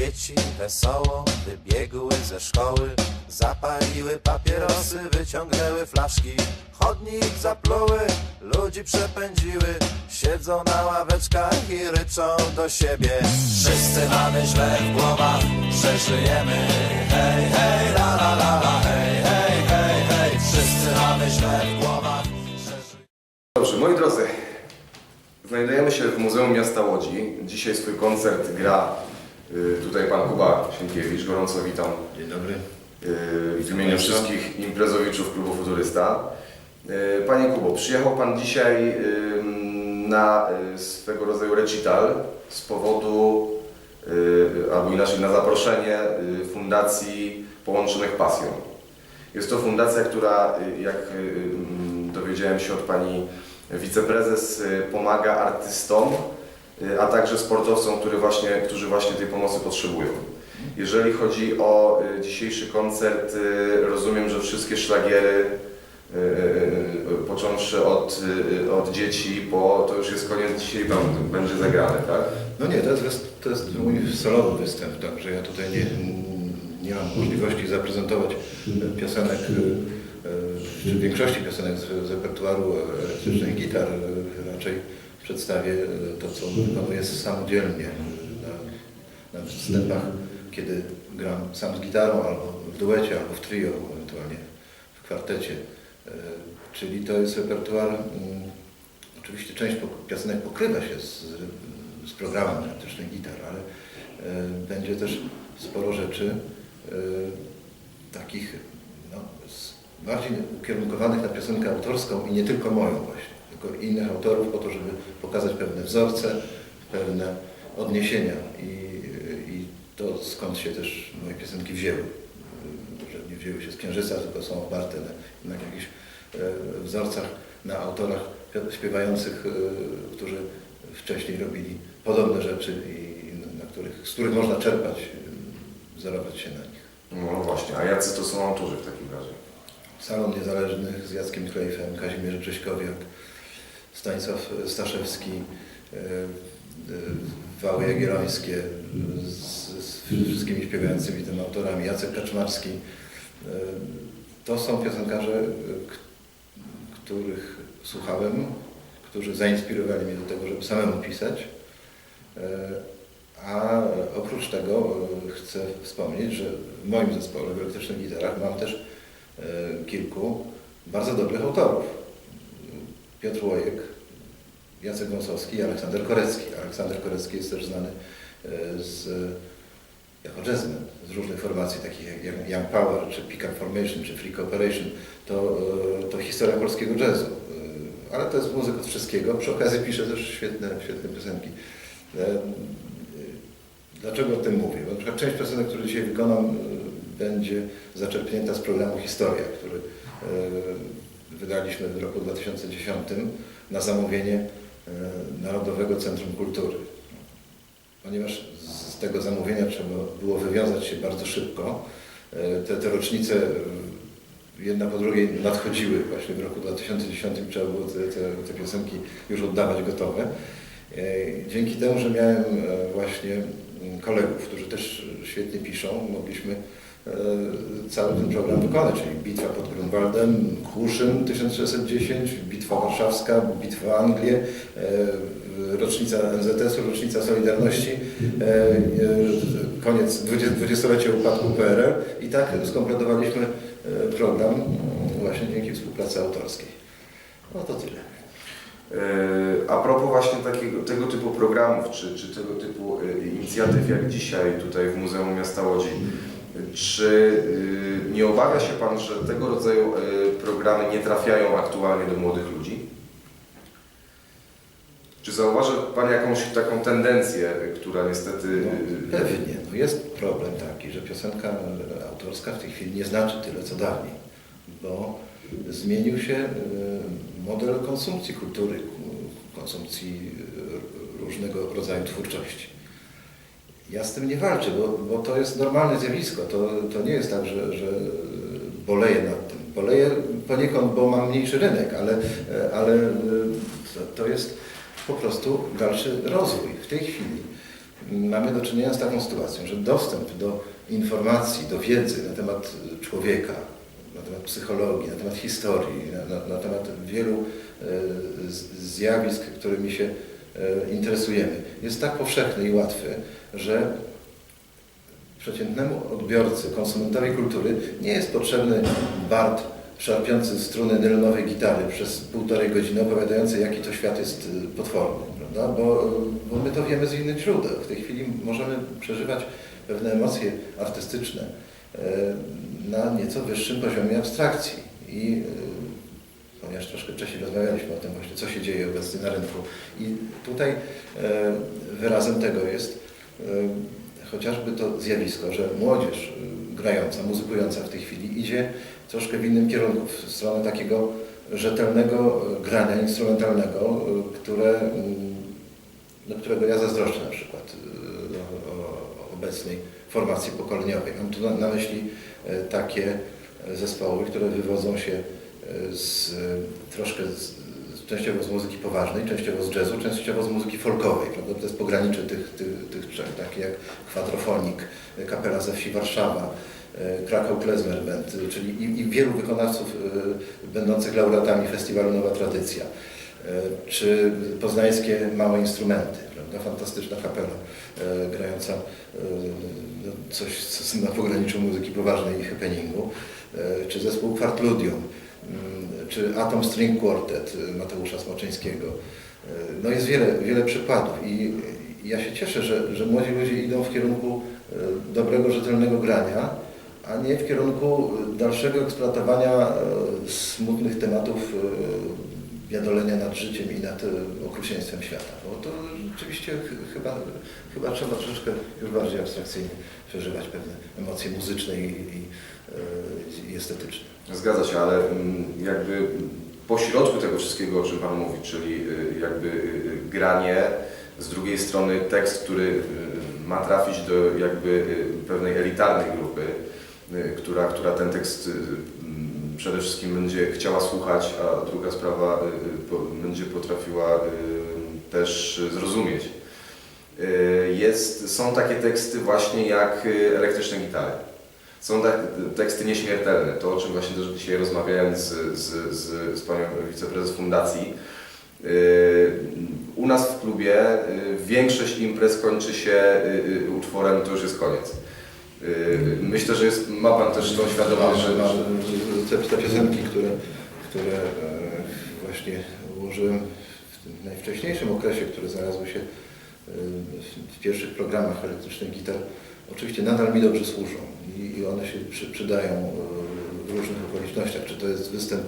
Dzieci wesoło wybiegły ze szkoły, zapaliły papierosy, wyciągnęły flaszki. Chodnik zapluły, ludzi przepędziły, siedzą na ławeczkach i ryczą do siebie. Wszyscy mamy źle w głowach, że żyjemy. Hej, hej, la la la la, hej, hej, hej, hej. Wszyscy mamy źle w głowach, że żyjemy. Dobrze, moi drodzy, znajdujemy się w Muzeum Miasta Łodzi. Dzisiaj swój koncert gra tutaj pan Kuba Sienkiewicz. Gorąco witam Dzień dobry. y, w imieniu wszystkich imprezowiczów klubu Futurysta. Y, Panie Kubo, przyjechał pan dzisiaj y, na y, swego rodzaju recital z powodu, y, albo inaczej na zaproszenie y, Fundacji Połączonych Pasją. Jest to fundacja, która, y, jak y, dowiedziałem się od pani wiceprezes, y, pomaga artystom, y, a także sportowcom, który właśnie, którzy właśnie tej pomocy potrzebują. Jeżeli chodzi o y, dzisiejszy koncert, y, rozumiem, że wszystkie szlagiery, y, y, y, począwszy od, y, od dzieci, bo to już jest koniec, dzisiaj będzie zagrane, tak? No nie, to jest, to jest mój solowy występ, także ja tutaj nie, nie mam możliwości zaprezentować e, piosenek, e, e, czy większości piosenek z, repertuaru elektrycznych gitar. E, Raczej przedstawię e, to, co wykonuję samodzielnie na, na występach, kiedy gram sam z gitarą, albo w duecie, albo w trio, ewentualnie w kwartecie. E, Czyli to jest repertuar Oczywiście część piosenek pokrywa się z, z programem elektrycznych gitar, ale e, będzie też sporo rzeczy e, takich no, bardziej ukierunkowanych na piosenkę autorską i nie tylko moją właśnie, tylko innych autorów po to, żeby pokazać pewne wzorce, pewne odniesienia i, i to skąd się też moje piosenki wzięły. Że nie wzięły się z księżyca, tylko są oparte na, na jakichś e, wzorcach, na autorach śpiewających, e, którzy wcześniej robili podobne rzeczy i na których, z których można czerpać, e, wzorować się na nich. No właśnie, a jacy to są autorzy w takim razie? Salon Niezależnych z Jackiem Klejfem, Kazimierz Grześkowiak, Stanisław Staszewski, e, e, Wały Jagiellońskie z, z wszystkimi śpiewającymi tym autorami, Jacek Kaczmarski. E, To są piosenkarze, których słuchałem, którzy zainspirowali mnie do tego, żeby samemu pisać. A oprócz tego chcę wspomnieć, że w moim zespole w elektrycznych gitarach mam też kilku bardzo dobrych autorów. Piotr Łojek, Jacek Wąsowski i Aleksander Korecki. Aleksander Korecki jest też znany e, z, jako jazzman z różnych formacji, takich jak Young Power, czy Pick Up Formation, czy Free Cooperation. To, e, to historia polskiego jazzu. E, Ale to jest muzyk od wszystkiego. Przy okazji pisze też świetne, świetne piosenki. Dlaczego o tym mówię? Bo na przykład część piosenek, które dzisiaj wykonam, będzie zaczerpnięta z programu Historia, który wydaliśmy w roku 2010 na zamówienie e, Narodowego Centrum Kultury. Ponieważ z tego zamówienia trzeba było wywiązać się bardzo szybko, e, te, te rocznice e, jedna po drugiej nadchodziły właśnie w roku 2010 trzeba było te, te, te piosenki już oddawać gotowe. Dzięki temu, że miałem właśnie mm, kolegów, którzy też świetnie piszą, mogliśmy cały ten program wykonać, czyli Bitwa pod Grunwaldem, Kłuszyn 1610, Bitwa Warszawska, Bitwa o Anglię, e, rocznica NZS-u, rocznica Solidarności, e, e, koniec 20 dwudziestolecia upadku PRL i tak skompletowaliśmy e, program właśnie dzięki współpracy autorskiej. No to tyle. E, A propos właśnie takiego, tego typu programów, czy, czy tego typu e, inicjatyw jak dzisiaj tutaj w Muzeum Miasta Łodzi, czy e, nie obawia się Pan, że tego rodzaju e, programy nie trafiają aktualnie do młodych ludzi? Czy zauważa Pan jakąś taką tendencję, która niestety... No, e, pewnie. No jest problem taki, że piosenka autorska w tej chwili nie znaczy tyle, co dawniej, bo zmienił się model konsumpcji kultury, konsumpcji różnego rodzaju twórczości. Ja z tym nie walczę, bo, bo to jest normalne zjawisko. To, to nie jest tak, że, że boleję nad tym. Boleję poniekąd, bo mam mniejszy rynek, ale, e, ale e, to, to jest po prostu dalszy rozwój. W tej chwili mamy do czynienia z taką sytuacją, że dostęp do informacji, do wiedzy na temat człowieka, na temat psychologii, na temat historii, na, na, na temat wielu e, zjawisk, którymi się interesujemy, jest tak powszechny i łatwy, że przeciętnemu odbiorcy, konsumentowi kultury nie jest potrzebny bard szarpiący struny nylonowej gitary przez półtorej godziny opowiadający, jaki to świat jest y, potworny, prawda? Bo, bo my to wiemy z innych źródeł. W tej chwili możemy przeżywać pewne emocje artystyczne e, na nieco wyższym poziomie abstrakcji. I e, ponieważ troszkę wcześniej rozmawialiśmy o tym właśnie, co się dzieje obecnie na rynku. I tutaj e, wyrazem tego jest e, chociażby to zjawisko, że młodzież y, grająca, muzykująca w tej chwili idzie troszkę w innym kierunku, w stronę takiego rzetelnego grania instrumentalnego, które, mm, do którego ja zazdroszczę na przykład obecnej formacji pokoleniowej. Mam tu na, na myśli takie zespoły, które wywodzą się z, troszkę z, częściowo z muzyki poważnej, częściowo z jazzu, częściowo z muzyki folkowej. Prawda? To jest pogranicze tych, tych, tych trzech, takie jak Kwatrofonik, Kapela ze Wsi Warszawa, y, Krakow Klezmer Band, czyli i, i wielu wykonawców y, będących laureatami festiwalu Nowa Tradycja, y, czy poznańskie małe instrumenty, prawda? fantastyczna kapela grająca no, coś co na pograniczu muzyki poważnej i happeningu, czy zespół Kwartludium, czy Atom String Quartet y, Mateusza Smoczyńskiego. Y, No jest wiele, wiele przykładów i ja się cieszę, że, że młodzi ludzie idą w kierunku y, dobrego, rzetelnego grania, a nie w kierunku dalszego eksploatowania smutnych tematów wiadolenia nad życiem i nad okrucieństwem świata. Bo to rzeczywiście ch- chyba, chyba trzeba troszeczkę już bardziej abstrakcyjnie przeżywać pewne emocje muzyczne i, i, i estetyczne. Zgadza się, ale mm, jakby po środku tego wszystkiego, o czym Pan mówi, czyli y, jakby y, granie, z drugiej strony tekst, który y, ma trafić do jakby y, pewnej elitarnej grupy, y, która, która ten tekst y, mm, przede wszystkim będzie chciała słuchać, a druga sprawa y, y, będzie potrafiła y, też zrozumieć. Y, Jest, są takie teksty właśnie jak y, elektryczne gitary. Są tak, teksty nieśmiertelne, to o czym właśnie też dzisiaj rozmawiając z, z, z, z panią wiceprezes fundacji. Yy, u nas w klubie yy, większość imprez kończy się yy, utworem to już jest koniec. Myślę, że jest, ma pan też tą świadomość, że, Mam, te, te piosenki, które, które e, właśnie ułożyłem w tym najwcześniejszym okresie, które znalazły się e, w pierwszych programach elektrycznych gitar, oczywiście nadal mi dobrze służą i, i one się przy, przydają e, w różnych okolicznościach, czy to jest występ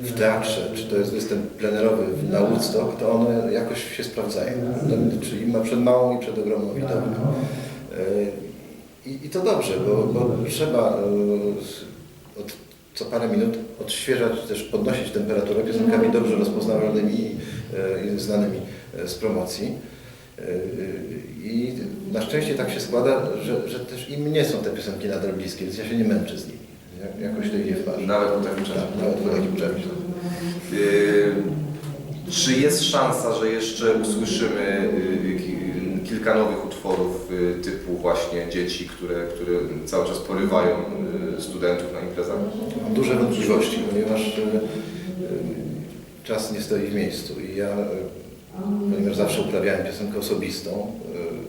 w teatrze, czy to jest występ plenerowy na Woodstock, to one jakoś się sprawdzają, No, czyli ma przed małą i przed ogromną widownią. E, I, I to dobrze, bo, bo trzeba e, od, co parę minut odświeżać, też podnosić temperaturę piosenkami dobrze rozpoznawalnymi i, znanymi z promocji. I na szczęście tak się składa, że, że też i mnie są te piosenki nadal bliskie, więc ja się nie męczę z nimi. Ja- Jakoś tej nie wparzę. Nawet po takim czasie. Tak, nawet po takim czasie. Yy, Czy jest szansa, że jeszcze usłyszymy ki- kilka nowych utworów yy, typu właśnie dzieci, które, które cały czas porywają yy, studentów na imprezach? Mam duże wątpliwości, ponieważ czas nie stoi w miejscu i ja, ponieważ zawsze uprawiałem piosenkę osobistą,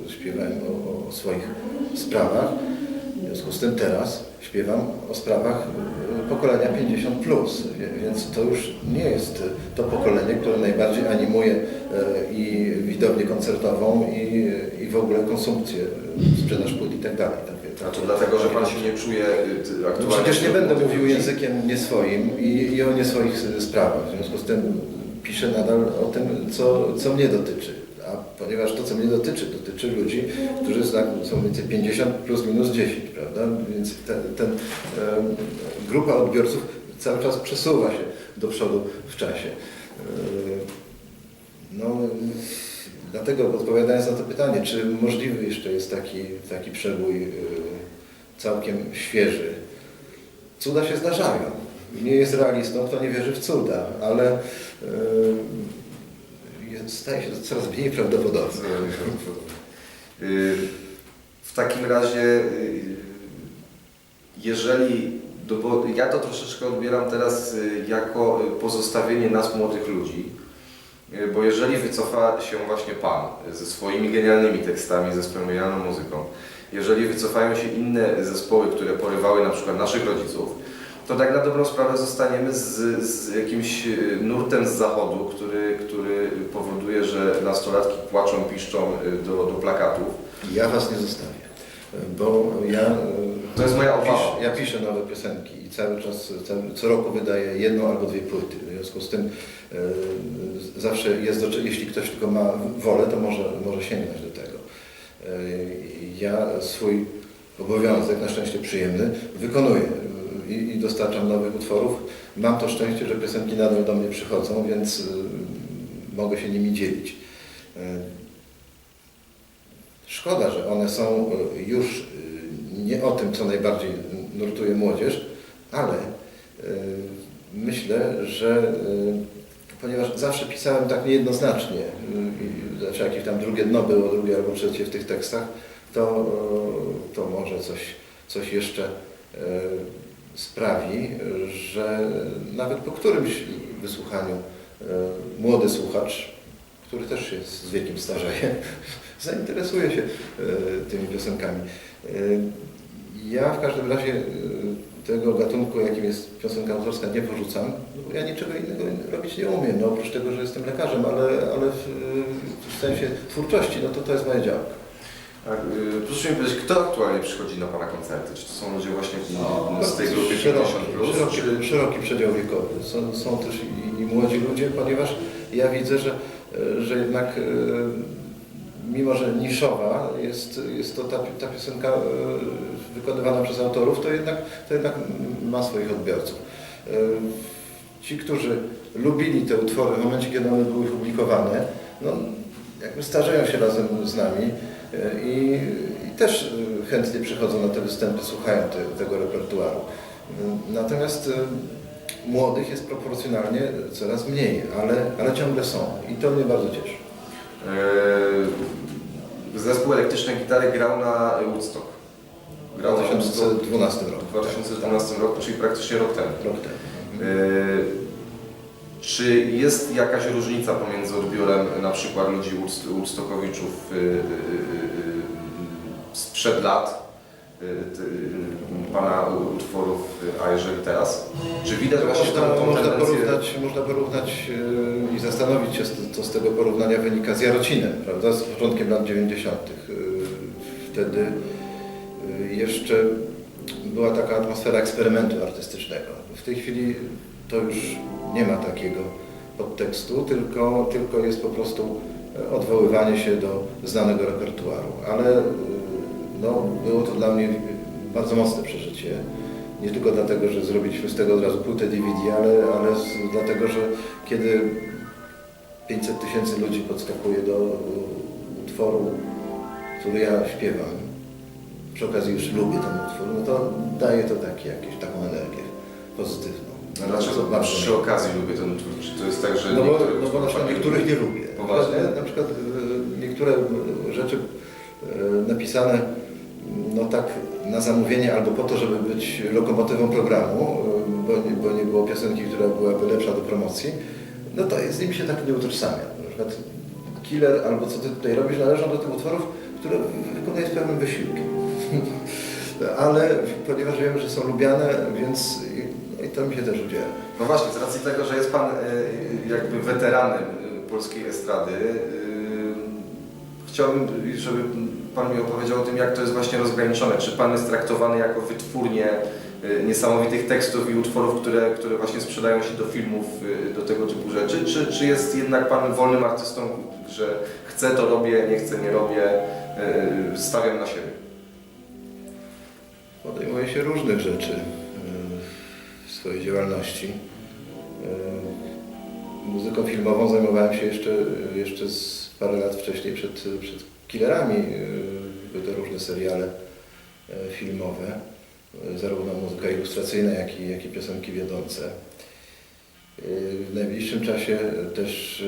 e, śpiewałem o, o swoich sprawach, w związku z tym teraz śpiewam o sprawach e, pokolenia 50+, plus, więc to już nie jest to pokolenie, które najbardziej animuje e, i widownię koncertową i, i w ogóle konsumpcję, sprzedaż płyt i tak dalej. Takie- A to dlatego, że Pan się nie czuje ty- no aktualnie... przecież nie będę mówił językiem nie swoim i, i o nie swoich s- sprawach. W związku z tym piszę nadal o tym, co, co mnie dotyczy. A ponieważ to, co mnie dotyczy, dotyczy ludzi, którzy są więcej 50 plus minus 10, prawda? Więc ten, ten grupa odbiorców cały czas przesuwa się do przodu w czasie. E, No, dlatego odpowiadając na to pytanie, czy możliwy jeszcze jest taki, taki przebój y, całkiem świeży? Cuda się zdarzają. Nie jest realistą, kto nie wierzy w cuda, ale y, jest- staje się to coraz mniej prawdopodobne. Y, W takim razie, y, jeżeli, bo ja to troszeczkę odbieram teraz y, jako pozostawienie nas młodych ludzi, y, bo jeżeli wycofa się właśnie Pan ze swoimi genialnymi tekstami, ze swoją genialną muzyką, jeżeli wycofają się inne zespoły, które porywały na przykład naszych rodziców, to tak na dobrą sprawę zostaniemy z, z jakimś y, nurtem z zachodu, który, który powoduje, że nastolatki płaczą, piszczą y, do, do plakatów. Ja was nie zostawię, bo ja... e, To jest moja obawa. Ja piszę nowe piosenki i cały czas, cały, co roku wydaję jedną albo dwie płyty. W związku z tym e, zawsze jest, do, jeśli ktoś tylko ma wolę, to może, może sięgnąć do tego. E, ja swój obowiązek, na szczęście przyjemny, wykonuję i, i dostarczam nowych utworów. Mam to szczęście, że piosenki nadal do mnie przychodzą, więc e, mogę się nimi dzielić. E, Szkoda, że one są y, już y, nie o tym, co najbardziej nurtuje młodzież, ale y, myślę, że y, ponieważ zawsze pisałem tak niejednoznacznie, y, znaczy jakieś tam drugie dno było, drugie albo trzecie w tych tekstach, to, y, to może coś, coś jeszcze y, sprawi, że nawet po którymś wysłuchaniu y, młody słuchacz, który też się z wiekiem starzeje, zainteresuje się e, tymi piosenkami. E, Ja w każdym razie e, tego gatunku, jakim jest piosenka autorska, nie porzucam, bo ja niczego innego robić nie umiem, no oprócz tego, że jestem lekarzem, ale, ale w, w sensie twórczości, no to to jest moja działka. A, y, proszę mi powiedzieć, kto aktualnie przychodzi na Pana koncerty? Czy to są ludzie właśnie No, z tej grupy 50+, szeroki, plus, szeroki, czy... szeroki przedział wiekowy. Są, są też i, i młodzi ludzie, ponieważ ja widzę, że, e, że jednak e, mimo, że niszowa jest, jest to ta, ta piosenka e, wykonywana przez autorów, to jednak, to jednak ma swoich odbiorców. E, Ci, którzy lubili te utwory w momencie, kiedy one były publikowane, no, jakby starzeją się razem z nami i, i też e, chętnie przychodzą na te występy, słuchają te, tego repertuaru. E, Natomiast e, młodych jest proporcjonalnie coraz mniej, ale, ale ciągle są i to mnie bardzo cieszy. E, Zespół Elektrycznej Gitary grał na Woodstock. W Grał Woodstock 2012 roku. w 2012 roku, czyli praktycznie rok temu. Rok temu. E, Czy jest jakaś różnica pomiędzy odbiorem na przykład ludzi Woodst- Woodstockowiczów y, y, y, sprzed lat Pana utworów, a jeżeli teraz? Czy widać właśnie Można, tą, tą można, tendencję? porównać, można porównać i zastanowić się, co z tego porównania wynika z Jarocinem, prawda, z początkiem lat 90. Yy, Wtedy jeszcze była taka atmosfera eksperymentu artystycznego. W tej chwili to już nie ma takiego podtekstu, tylko, tylko jest po prostu e, odwoływanie się do znanego repertuaru. Ale yy, no, było to dla mnie bardzo mocne przeżycie. Nie tylko dlatego, że zrobiliśmy z tego od razu płytę DVD, ale, ale z, dlatego, że kiedy 500 tysięcy ludzi podskakuje do y, utworu, który ja śpiewam, przy okazji już lubię ten utwór, no to daje to takie, jakieś, taką energię pozytywną. Dlaczego Bardzo przy okazji lubię ten utwór? Czy to jest tak, że no bo, niektórych no bo na przykład niektórych nie lubię. Poważnie? Na przykład e, niektóre rzeczy e, napisane no tak na zamówienie albo po to, żeby być lokomotywą programu, e, bo nie, bo nie było piosenki, która byłaby lepsza do promocji, no to z nimi się tak nie utożsamia. Na przykład Killer albo co ty tutaj robisz należą do tych utworów, które wykonuję z pełnym wysiłkiem. Ale ponieważ wiem, że są lubiane, więc to mi się też udziela. No właśnie, z racji tego, że jest Pan e, jakby weteranem e, polskiej estrady, e, chciałbym, żeby Pan mi opowiedział o tym, jak to jest właśnie rozgraniczone. Czy Pan jest traktowany jako wytwórnie niesamowitych tekstów i utworów, które, które właśnie sprzedają się do filmów, do tego typu rzeczy, czy, czy jest jednak Pan wolnym artystą, że chcę to robię, nie chcę nie robię, stawiam na siebie? Podejmuje się różnych rzeczy swojej działalności. E, Muzyką filmową zajmowałem się jeszcze, jeszcze z parę lat wcześniej przed, przed Killerami. E, Były to różne seriale e, filmowe, zarówno muzyka ilustracyjna, jak i, jak i piosenki wiodące. W najbliższym czasie też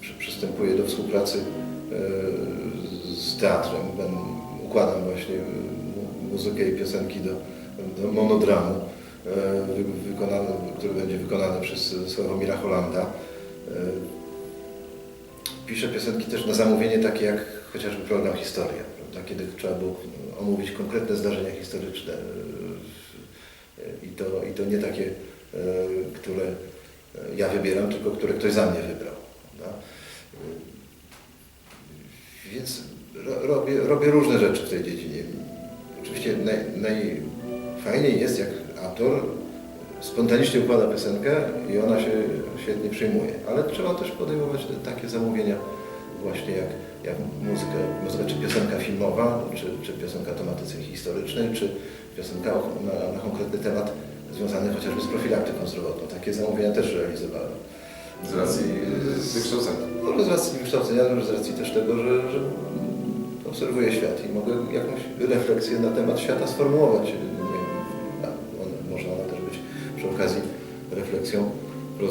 przy, przystępuję do współpracy z teatrem. Układam właśnie mu- muzykę i piosenki do, do monodramu, wykonany, który będzie wykonany przez Sławomira Holanda. E, Piszę piosenki też na zamówienie, takie jak chociażby program Historia, prawda? kiedy trzeba było omówić konkretne zdarzenia historyczne. e, I to, i to nie takie, e, które ja wybieram, tylko które ktoś za mnie wybrał. Prawda? Więc ro, robię, robię różne rzeczy w tej dziedzinie. Oczywiście naj, najfajniej jest, jak autor spontanicznie układa piosenkę i ona się świetnie przyjmuje. Ale trzeba też podejmować takie zamówienia właśnie jak, jak muzyka, muzyka, czy piosenka filmowa, czy, czy piosenka tematyce historycznej, czy piosenka na, na konkretny temat związany chociażby z profilaktyką zdrowotną. Takie zamówienia też realizowałem. Z racji y, wykształcenia. Może z racji wykształcenia, ale z racji też tego, że, że obserwuję świat i mogę jakąś refleksję na temat świata sformułować.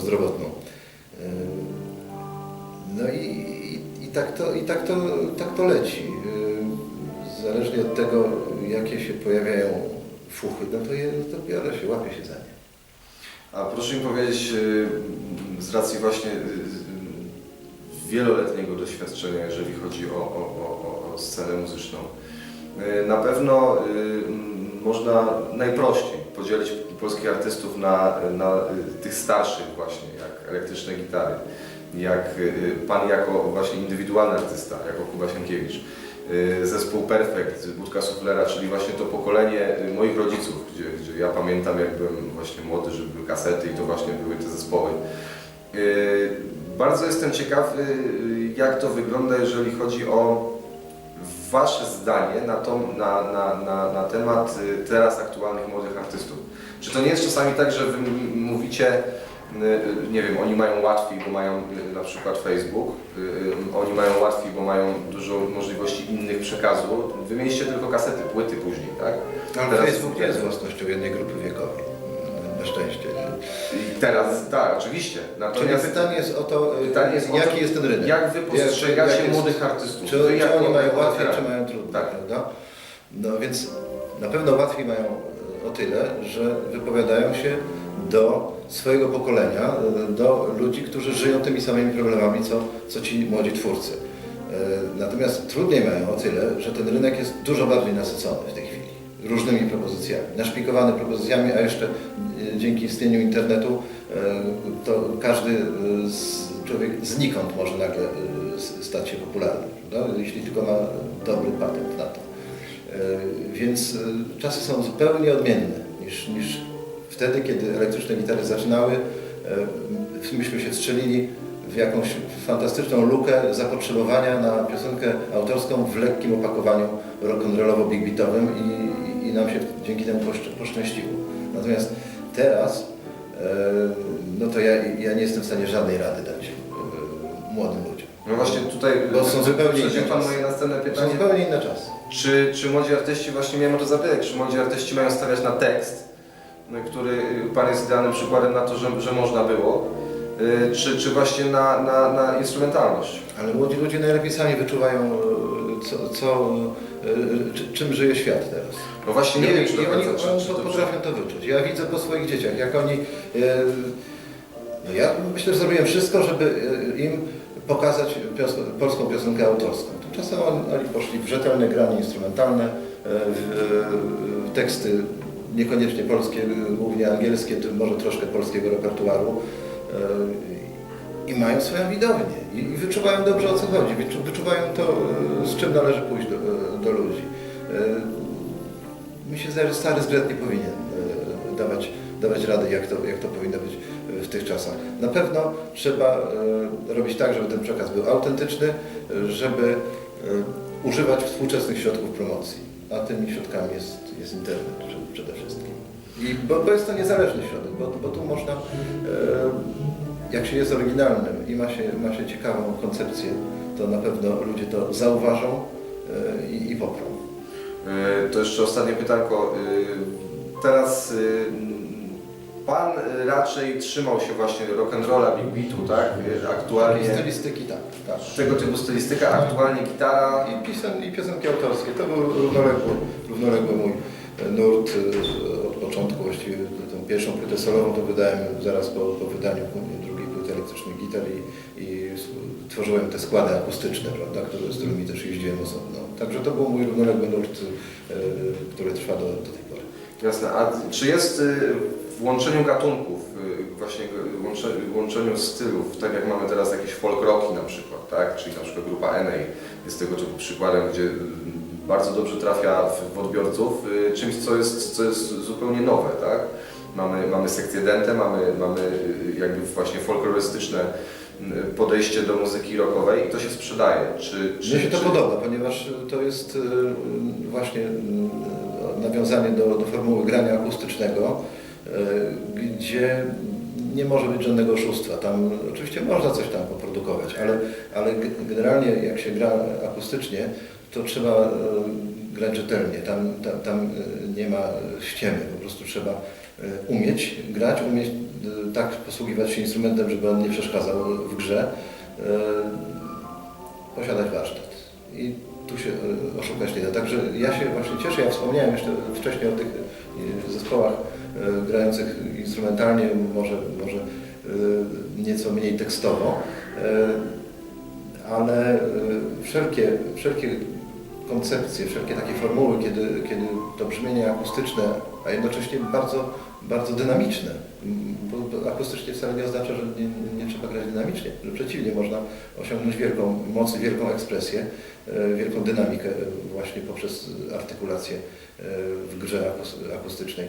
Prozdrowotną. Yy, No i, i, i, tak, to, i tak, to, tak to leci. Yy, Zależnie od tego, jakie się pojawiają fuchy, no to, je, to biorę się, łapię się za nie. A proszę mi powiedzieć, y, z racji właśnie wieloletniego doświadczenia, jeżeli chodzi o, o, o, o scenę muzyczną, na pewno można najprościej podzielić polskich artystów na, na y, tych starszych właśnie, jak elektryczne gitary, jak y, pan jako właśnie indywidualny artysta, jako Kuba Sienkiewicz, y, zespół Perfekt, Budka Suflera, czyli właśnie to pokolenie y, moich rodziców, gdzie, gdzie ja pamiętam jak byłem właśnie młody, że były kasety i to właśnie były te zespoły. Y, Bardzo jestem ciekaw, y, jak to wygląda, jeżeli chodzi o Wasze zdanie na, to, na, na, na, na temat y, teraz aktualnych młodych artystów. Czy to nie jest czasami tak, że Wy mówicie, y, nie wiem, oni mają łatwiej, bo mają y, na przykład Facebook, y, y, oni mają łatwiej, bo mają dużo możliwości innych przekazu. Wymieniliście tylko kasety, płyty później, tak? Ale Teraz- Facebook nie jest własnością jednej grupy wiekowej. Na szczęście. I teraz, tak, oczywiście. Czyli Natomiast pytanie jest o to, Pytanie jest jaki to, jest ten rynek. jak Wy postrzegacie Jak- jest- młodych artystów? Czy, czy oni mają łatwiej, czy mają trudniej, Tak. prawda? No więc na pewno łatwiej mają o tyle, że wypowiadają się do swojego pokolenia, do ludzi, którzy żyją tymi samymi problemami, co, co ci młodzi twórcy. E, Natomiast trudniej mają o tyle, że ten rynek jest dużo bardziej nasycony w tej chwili różnymi propozycjami, naszpikowany propozycjami, a jeszcze e, dzięki istnieniu internetu e, to każdy z, człowiek znikąd może nagle stać się popularny, prawda? jeśli tylko ma dobry patent na to. E, Więc e, czasy są zupełnie odmienne niż, niż wtedy, kiedy elektryczne gitary zaczynały. E, Myśmy się strzelili w jakąś fantastyczną lukę zapotrzebowania na piosenkę autorską w lekkim opakowaniu rock'n'rollowo-big beatowym i, i nam się dzięki temu poszczę, poszczęściło. Natomiast teraz, no to ja, ja nie jestem w stanie żadnej rady dać młodym ludziom. No właśnie tutaj Bo są zupełnie inne Pan moje następne To są pytanie. zupełnie inne czasy. Czy, czy młodzi artyści, właśnie miałem o to zapytać, czy młodzi artyści mają stawiać na tekst, no, który Pan jest idealnym przykładem na to, że, że można było, y, czy, czy właśnie na, na, na instrumentalność? Ale młodzi ludzie najlepiej sami wyczuwają, e, co, co, czy, czym żyje świat teraz. No właśnie nie I, wiem, czy do oni, oni czy to potrafią to wyczuć. Ja widzę po swoich dzieciach, jak oni... No ja myślę, że zrobiłem wszystko, żeby im pokazać pios polską piosenkę autorską. Tymczasem oni, poszli w rzetelne granie instrumentalne, e, w, w teksty niekoniecznie polskie, głównie angielskie, czy może troszkę polskiego repertuaru. E, i mają swoją widownię i, wyczuwają dobrze o co chodzi, wyczu, wyczuwają to, e, z czym należy pójść do, e, do ludzi. E, Mi się zdaje, że stary zbret nie powinien e, dawać, dawać rady, jak to, jak to powinno być e, w tych czasach. Na pewno trzeba e, robić tak, żeby ten przekaz był autentyczny, żeby e, używać współczesnych środków promocji, a tymi środkami jest, jest internet przede, wszystkim. I bo, bo jest to niezależny środek, bo, bo tu można, e, jak się jest oryginalnym i ma się, ma się ciekawą koncepcję, to na pewno ludzie to zauważą i, i poprą. To jeszcze ostatnie pytanko. Teraz Pan y, raczej trzymał się właśnie rock'n'rolla, big beatu, tak? Y, Aktualnie Stylistyki tak, tak. tego typu stylistyka, aktualnie gitara. I, piosen, I piosenki autorskie. To był równoległy, równoległy mój nurt y, od początku. Właściwie tą pierwszą płytę solową to wydałem zaraz po, po wydaniu drugiej płyty elektrycznych gitar i, i tworzyłem te składy akustyczne, prawda, które, z którymi też jeździłem osobno. Także to był mój równoległy nurt, który trwa do, do tej pory. Jasne. A czy jest w łączeniu gatunków, y, właśnie łącze- w łączeniu stylów, tak jak mamy teraz jakieś folk rocki na przykład, tak? Czyli na przykład grupa NA jest tego typu przykładem, gdzie y, bardzo dobrze trafia w, w odbiorców, y, czymś co jest, co jest zupełnie nowe, tak? Mamy, mamy sekcję dente, mamy, mamy y, jakby właśnie folklorystyczne y, podejście do muzyki rockowej i to się sprzedaje. Czy, czy, Mnie się to czy... podoba, ponieważ to jest y, właśnie y, nawiązanie do, do formuły grania akustycznego, y, gdzie nie może być żadnego oszustwa. Tam oczywiście można coś tam poprodukować, ale, ale generalnie jak się gra akustycznie, to trzeba y, grać rzetelnie. Tam, tam, tam y, nie ma ściemy, po prostu trzeba umieć grać, umieć tak posługiwać się instrumentem, żeby on nie przeszkadzał w grze. posiadać warsztat. I tu się e, oszukać nie da. Także ja się właśnie cieszę, ja wspomniałem jeszcze wcześniej o tych e, zespołach e, grających instrumentalnie, może, może e, nieco mniej tekstowo, e, ale e, wszelkie, wszelkie koncepcje, wszelkie takie formuły, kiedy, kiedy to brzmienie akustyczne, a jednocześnie bardzo, bardzo dynamiczne, bo, akustycznie wcale nie oznacza, że nie, nie trzeba grać dynamicznie, że przeciwnie, można osiągnąć wielką moc wielką ekspresję, e, wielką dynamikę e, właśnie poprzez artykulację e, w grze akus- akustycznej.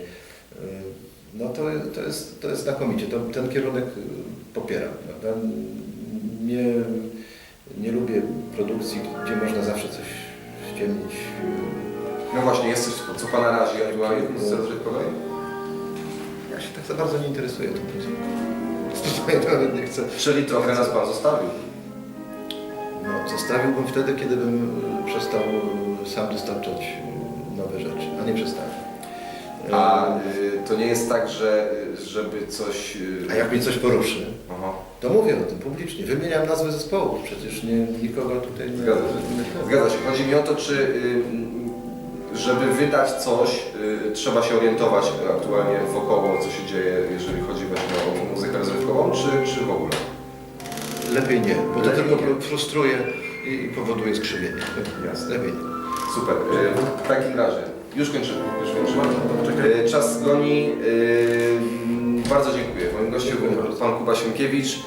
No to, to, jest, to jest znakomicie, to, ten kierunek e, popieram. Prawda? Nie, nie lubię produkcji, gdzie można zawsze coś ściemnić. No właśnie, jest coś, co Pana razi aktualnie w muzyce rozrywkowej? Ja się tak za bardzo nie interesuję tą muzyką. Nawet nie chcę. Czyli trochę nas Pan zostawił. No, zostawiłbym wtedy, kiedy bym y, przestał y, sam dostarczać y, nowe rzeczy, a nie przestałem. A y, to nie jest tak, że żeby coś... y, a jak mnie coś poruszy, Aha. to mówię o tym publicznie. Wymieniam nazwy zespołów, przecież nie, nikogo tutaj nie... Zgadza się. Zgadza się. Chodzi mi o to, czy y, żeby wydać coś, y, trzeba się orientować aktualnie wokoło, co się dzieje, jeżeli chodzi właśnie o muzykę rozrywkową, czy, czy w ogóle? Lepiej nie, bo to Lepiej tylko nie. frustruje i i powoduje skrzywienie. Jasne. Lepiej nie. Super. Y, W takim razie, już kończymy, już kończymy. E, czas goni. E, mm, bardzo dziękuję. Moim gościem był pan Kuba Sienkiewicz. E,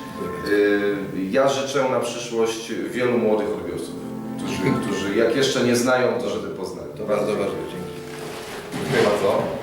ja życzę na przyszłość wielu młodych odbiorców, którzy, którzy jak jeszcze nie znają, to żeby poznali. To bardzo ważne. Dzięki bardzo.